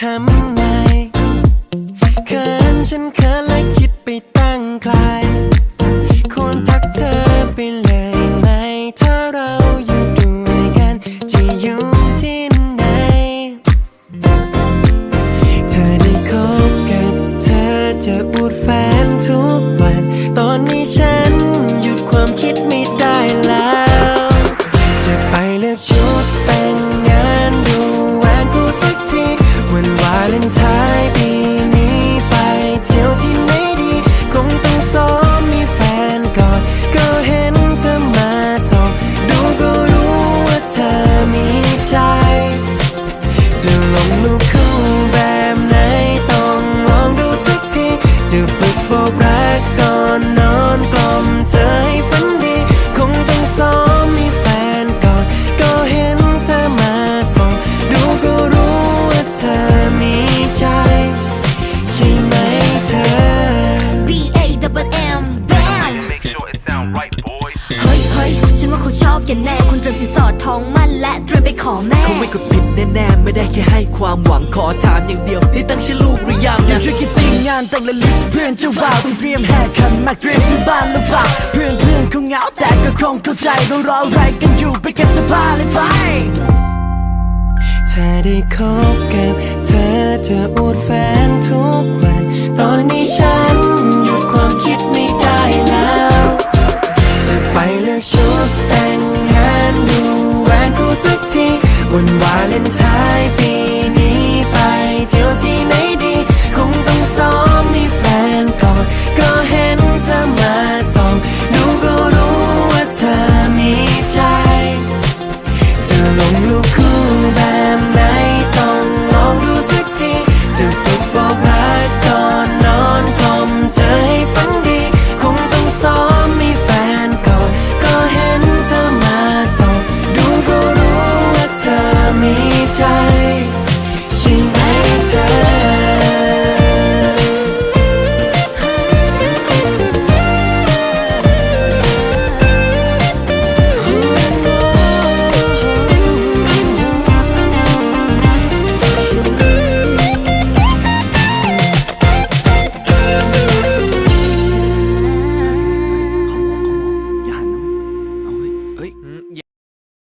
ทำไงเขินฉันเขินและคิดไปตั้งไกลควรทักเธอไปเลยไหม ถ้าเราอยู่ด้วยกัน จะอยู่ที่ไหน เธอได้คบกับเธอจะอวดแฟนทุกวัน ตอนนี้ฉันหยุดความคิด กันแน่คนเตรียมสินสอดทองมั่นและเตรียมไปขอแม่คงไม่กดผิดแน่ๆไม่ได้แค่ให้ความหวังขอถามอย่างเดียวนี่ตั้งชื่อลูกหรือยังอย่าช่วยคิดติ้งงานแต่งและลิสต์เพื่อนจะว่าวต้องเตรียมแหกขันมาเตรียมซื้อบ้านหรือเปล่าเพื่อนเพื่อนๆคงเหงาแต่ก็คงเข้าใจเรารออะไรกันอยู่ไปเก็บเสื้อผ้าเลยไปถ้าได้คบกับเธอจะอวดแฟนทุกวัน ตอนนี้ฉัน วันวาเลนไทน์ปีนี้ไปเที่ยวที่ไหนดี คงต้องซ้อมมีแฟนก่อน ก็เห็นเธอมาส่องดูก็รู้